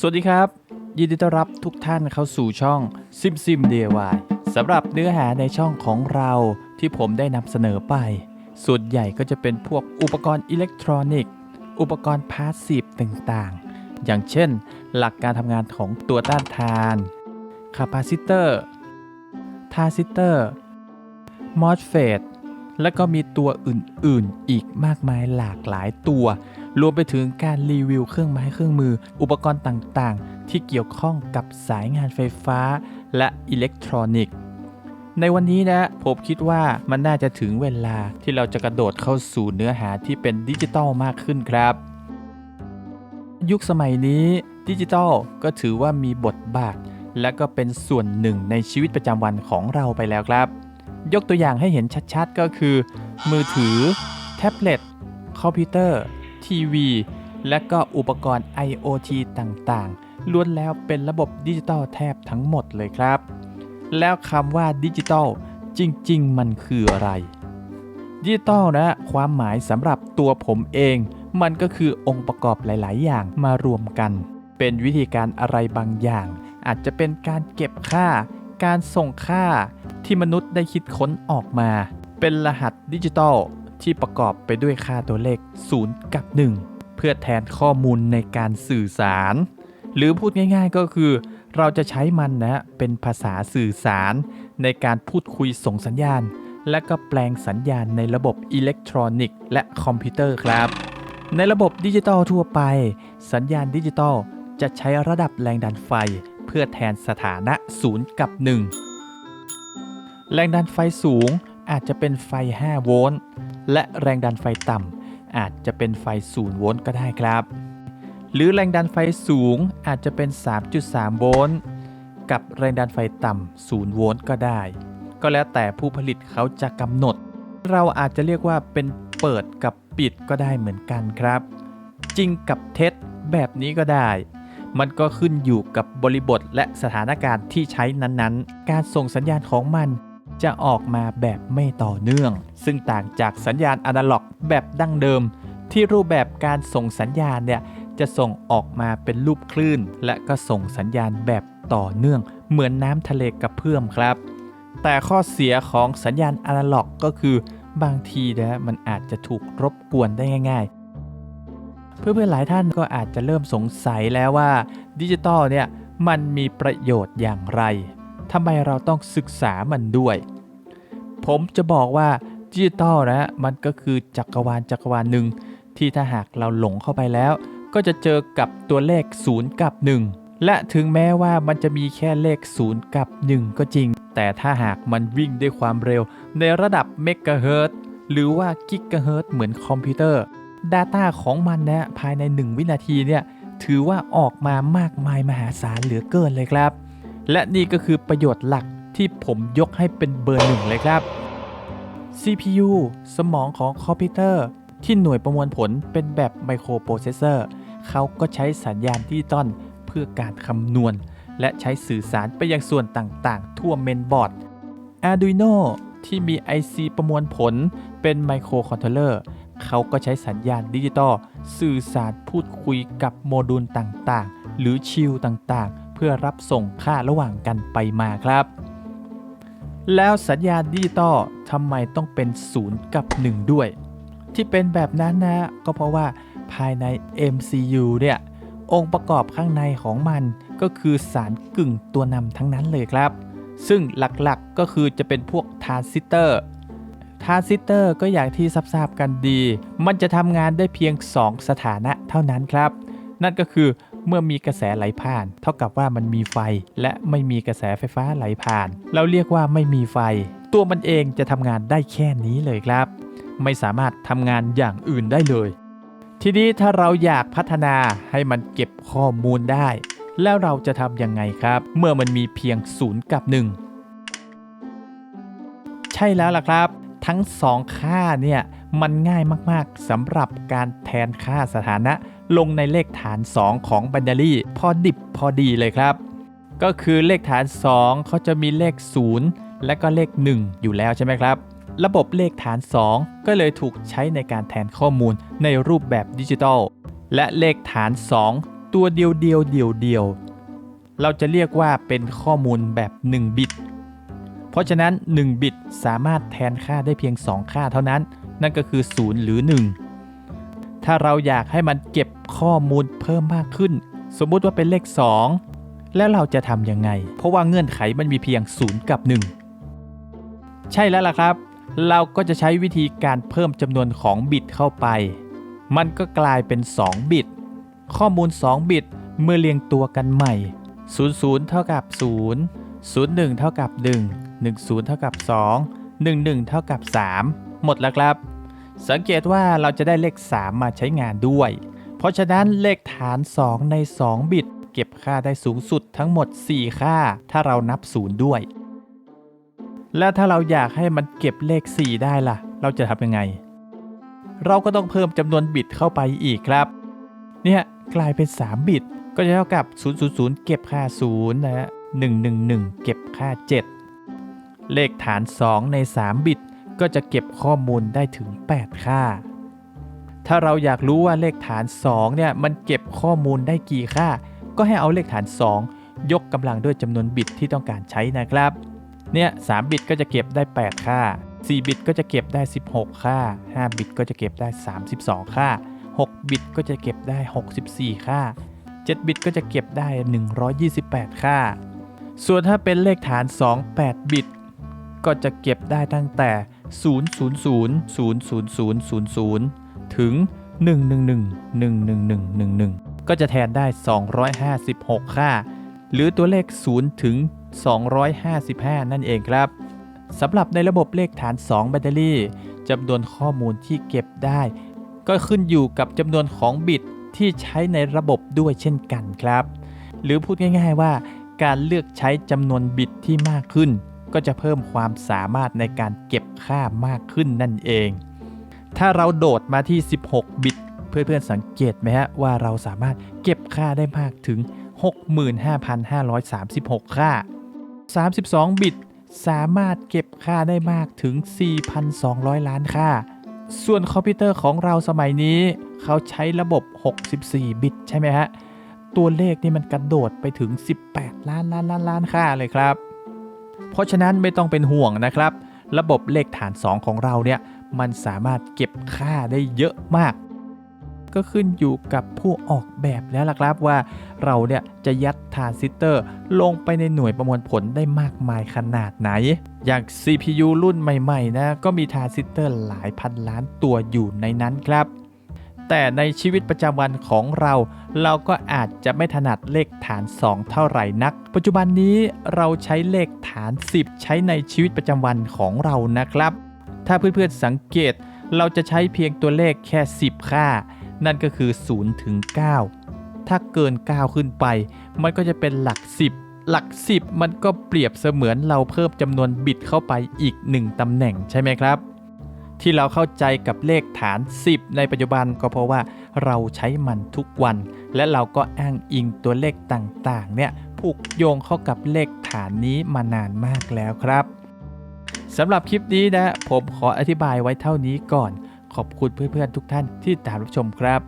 สวัสดีครับ ยินดีต้อนรับทุกท่านเข้าสู่ช่องซิมซิม DIY สำหรับเนื้อหาในช่องของเราที่ผมได้นำเสนอไป ส่วนใหญ่ก็จะเป็นพวกอุปกรณ์อิเล็กทรอนิกส์ อุปกรณ์พาสซีฟต่างๆ อย่างเช่น หลักการทำงานของตัวต้านทานคาปาซิเตอร์ทาซิเตอร์มอสเฟตและก็มีตัวอื่นๆ อีกมากมายหลากหลายตัว รวมไปถึงการรีวิวเครื่องไม้เครื่องมือ อุปกรณ์ต่างๆ ที่เกี่ยวข้องกับสายงานไฟฟ้า และอิเล็กทรอนิกส์ ในวันนี้นะผมคิดว่ามันน่าจะถึงเวลาที่เราจะกระโดดเข้าสู่เนื้อหาที่เป็นดิจิตอลมากขึ้นครับ ยุคสมัยนี้ดิจิตอลก็ถือว่ามีบทบาท และก็เป็นส่วนหนึ่งในชีวิตประจำวันของเราไปแล้วครับ ยกตัวอย่างให้เห็นชัดๆก็คือ มือถือ แท็บเล็ตคอมพิวเตอร์ ทีวี และก็อุปกรณ์ IoT ต่างๆ ล้วนแล้วเป็นระบบดิจิตอลแทบทั้งหมดเลยครับ แล้วคำว่าดิจิตอลจริง ๆ มันคืออะไร ดิจิตอลนะความหมายสำหรับตัวผมเอง มันก็คือองค์ประกอบหลาย ๆ อย่างมารวมกัน เป็นวิธีการอะไรบางอย่าง อาจจะเป็นการเก็บค่า การส่งค่าที่มนุษย์ได้คิดค้นออกมา เป็นรหัสดิจิตอล ที่ประกอบไปด้วยค่าตัวเลข 0 กับ 1 เพื่อแทนข้อมูลในการสื่อสาร หรือพูดง่ายๆก็คือ เราจะใช้มันนะเป็นภาษาสื่อสาร ในการพูดคุยส่งสัญญาณ และก็แปลงสัญญาณในระบบอิเล็กทรอนิกส์และคอมพิวเตอร์ครับ ในระบบดิจิตอลทั่วไป สัญญาณดิจิตอลจะใช้ระดับแรงดันไฟ เพื่อแทนสถานะ 0 กับ 1 แรงดันไฟสูงอาจจะเป็นไฟ 5 โวลต์ และแรงดันไฟต่ำอาจจะเป็นไฟ 0 โวลต์ก็ได้ครับ หรือแรงดันไฟสูงอาจจะเป็น 3.3 โวลต์กับแรงดันไฟต่ำ 0 โวลต์ก็ได้ ก็แล้วแต่ผู้ผลิตเขาจะกำหนด เราอาจจะเรียกว่าเป็นเปิดกับปิดก็ได้เหมือนกันครับ จริงกับเท็จแบบนี้ก็ได้ มันก็ขึ้นอยู่กับบริบทและสถานการณ์ที่ใช้นั้นๆ การส่งสัญญาณของมัน จะออกมาแบบไม่ต่อเนื่อง ซึ่งต่างจากสัญญาณอนาล็อกแบบดั้งเดิม ที่รูปแบบการส่งสัญญาณเนี่ยจะส่งออกมาเป็นรูปคลื่น และก็ส่งสัญญาณแบบต่อเนื่อง เหมือนน้ำทะเลกระเพื่อมครับ แต่ข้อเสียของสัญญาณอนาล็อกก็คือบางทีนะมันอาจจะถูกรบกวนได้ง่าย ๆ เพื่อนๆหลายท่านก็อาจจะเริ่มสงสัยแล้วว่าดิจิตอลเนี่ยมันมีประโยชน์อย่างไร ทำไมเราต้องศึกษามันด้วย ผมจะบอกว่าดิจิตอลนะมันก็คือจักรวาลจักรวาลหนึ่งที่ถ้าหากเราหลงเข้าไปแล้ว ก็จะเจอกับตัวเลข 0 กับ 1 และถึงแม้ว่ามันจะมีแค่เลข 0 กับ 1 ก็จริง แต่ถ้าหากมันวิ่งด้วยความเร็ว ในระดับเมกะเฮิรตหรือว่ากิกะเฮิรตเหมือนคอมพิวเตอร์ Data ของมันนะภายใน 1 วินาทีเนี่ยถือว่าออกมามากมายมหาศาลเหลือเกินเลยครับ และนี่ก็คือประโยชน์หลักที่ผมยกให้เป็นเบอร์หนึ่งเลยครับ CPU สมองของคอมพิวเตอร์ ที่หน่วยประมวลผลเป็นแบบไมโครโปรเซสเซอร์เขาก็ใช้สัญญาณดิจิตอลเพื่อการคำนวณ และใช้สื่อสารไปยังส่วนต่างๆ ทั่วเมนบอร์ด Arduino ที่มี IC ประมวลผลเป็นไมโครคอนโทรลเลอร์เขาก็ใช้สัญญาณดิจิตอลสื่อสารพูดคุยกับโมดูลต่างๆ หรือชิลต่างๆ เพื่อรับส่งค่าระหว่างกันไปมาครับ แล้วสัญญาณดิจิตอลทำไมต้องเป็น 0 กับ 1 ด้วย ที่เป็นแบบนั้นนะก็เพราะว่าภายใน MCU เนี่ยองค์ประกอบข้างในของมันก็คือสารกึ่งตัวนำทั้งนั้นเลยครับ ซึ่งหลักๆก็คือจะเป็นพวกทรานซิสเตอร์ทรานซิสเตอร์ก็อย่างที่ทราบกันดี มันจะทำงานได้เพียง 2 สถานะเท่านั้นครับ นั่นก็คือ เมื่อมีกระแสไหลผ่าน เท่ากับว่ามันมีไฟ และไม่มีกระแสไฟฟ้าไหลผ่าน เราเรียกว่าไม่มีไฟ ตัวมันเองจะทำงานได้แค่นี้เลยครับ ไม่สามารถทำงานอย่างอื่นได้เลย ทีนี้ถ้าเราอยากพัฒนาให้มันเก็บข้อมูลได้ แล้วเราจะทำยังไงครับ เมื่อมันมีเพียง0กับ1ใช่แล้วล่ะครับ ทั้ง2ค่าเนี่ยมันง่ายมากๆสำหรับการแทนค่าสถานะ ลงในเลขฐาน 2 ของ binary พอดิบพอดีเลยครับ ก็คือเลขฐาน 2 เขาจะมีเลข 0 และก็เลข 1 อยู่แล้วใช่ไหมครับ ระบบเลขฐาน 2 ก็เลยถูกใช้ในการแทนข้อมูลในรูปแบบดิจิตอลและเลขฐาน 2 ตัวเดียวเดียวเดียวเดียวเราจะเรียกว่าเป็นข้อมูลแบบ 1 บิต เพราะฉะนั้น 1 บิตสามารถแทนค่าได้เพียง 2 ค่าเท่านั้น นั่นก็คือ 0 หรือ 1 ถ้าเราอยากให้มันเก็บข้อมูลเพิ่มมากขึ้น สมมุติว่าเป็นเลข 2 แล้วเราจะทำยังไง เพราะว่าเงื่อนไขมันมีเพียง 0 กับ 1 ใช่แล้วล่ะครับ เราก็จะใช้วิธีการเพิ่มจำนวนของบิตเข้าไป มันก็กลายเป็น 2 บิต ข้อมูล 2 บิตเมื่อเรียงตัวกันใหม่ 00 เท่ากับ 0 01 เท่ากับ 1 10 เท่ากับ 2 11 เท่ากับ 3 หมดแล้วครับ สังเกตว่าเราจะได้เลข 3 มาใช้งานด้วย เพราะฉะนั้นเลขฐาน 2 ใน 2 บิต เก็บค่าได้สูงสุดทั้งหมด 4 ค่า ถ้าเรานับ0ด้วย แล้วถ้าเราอยากให้มันเก็บเลข 4 ได้ล่ะ เราจะทำยังไง เราก็ต้องเพิ่มจำนวนบิตเข้าไปอีกครับ เนี่ยกลายเป็น 3 บิต ก็จะเท่ากับ 000 เก็บค่า0นะฮะ111 เก็บค่า 7 เลขฐาน 2 ใน 3 บิต ก็จะเก็บข้อมูลได้ถึง 8 ค่า ถ้าเราอยากรู้ว่าเลขฐาน2เนี่ยมันเก็บข้อมูลได้กี่ค่า ก็ให้เอาเลขฐาน 2 ยกกำลังด้วยจำนวนบิตที่ต้องการใช้นะครับ เนี่ย3บิตก็จะเก็บได้ 8 ค่า 4 บิตก็จะเก็บได้ 16 ค่า 5 บิตก็จะเก็บได้ 32 ค่า 6 บิตก็จะเก็บได้ 64 ค่า 7 บิตก็จะเก็บได้ 128 ค่า ส่วนถ้าเป็นเลขฐาน 2 8 บิต ก็จะเก็บได้ตั้งแต่ 000 00000 ถึง111 11111 ก็จะแทนได้ 256 ค่า หรือตัวเลข 0 ถึง 255 นั่นเองครับสำหรับในระบบเลขฐาน 2 แบตเตอรี่จำนวนข้อมูลที่เก็บได้ ก็ขึ้นอยู่กับจำนวนของบิตที่ใช้ในระบบด้วยเช่นกันครับ หรือพูดง่าย ๆว่า การเลือกใช้จำนวนบิตที่มากขึ้น ก็จะเพิ่มความสามารถในการเก็บค่ามากขึ้นนั่นเอง ถ้าเราโดดมาที่ 16 บิต เพื่อนๆสังเกตไหมฮะว่าเราสามารถเก็บค่าได้มากถึง 65,536 ค่า 32 บิตสามารถเก็บค่าได้มากถึง 4,200 ล้านค่า ส่วนคอมพิวเตอร์ของเราสมัยนี้เขาใช้ระบบ 64 บิต ใช่ไหมฮะ ตัวเลขนี่มันกระโดดไปถึง 18 ล้านล้านล้านล้านค่าเลยครับ เพราะฉะนั้นไม่ต้องเป็นห่วงนะครับ ระบบเลขฐาน 2 ของเราเนี่ยมันสามารถเก็บค่าได้เยอะมาก ก็ขึ้นอยู่กับผู้ออกแบบแล้วล่ะครับว่าเราเนี่ยจะยัดทรานซิสเตอร์ลงไปในหน่วยประมวลผลได้มากมายขนาดไหน อย่าง CPU รุ่นใหม่ๆนะก็มีทรานซิสเตอร์หลายพันล้านตัวอยู่ในนั้นครับ แต่ในชีวิตประจำวันของเรา เราก็อาจจะไม่ถนัดเลขฐาน 2 เท่าไหร่นัก ปัจจุบันนี้เราใช้เลขฐาน 10 ใช้ในชีวิตประจำวันของเรานะครับ ถ้าเพื่อนๆสังเกต เราจะใช้เพียงตัวเลขแค่ 10 ค่า นั่นก็คือ0ถึง9ถ้าเกิน 9 ขึ้นไป มันก็จะเป็นหลัก 10หลัก 10 มันก็เปรียบเสมือนเราเพิ่มจำนวนบิตเข้าไปอีก 1ตำแหน่งใช่ไหมครับ ที่เราเข้าใจกับเลขฐาน 10 ในปัจจุบันก็เพราะว่าเราใช้มันทุกวัน และเราก็อ้างอิงตัวเลขต่างๆ เนี่ยผูกโยงเข้ากับเลขฐานนี้มานานมากแล้วครับสำหรับคลิปนี้นะ ผมขออธิบายไว้เท่านี้ก่อน ขอบคุณเพื่อนๆทุกท่านที่ตามรับชมครับ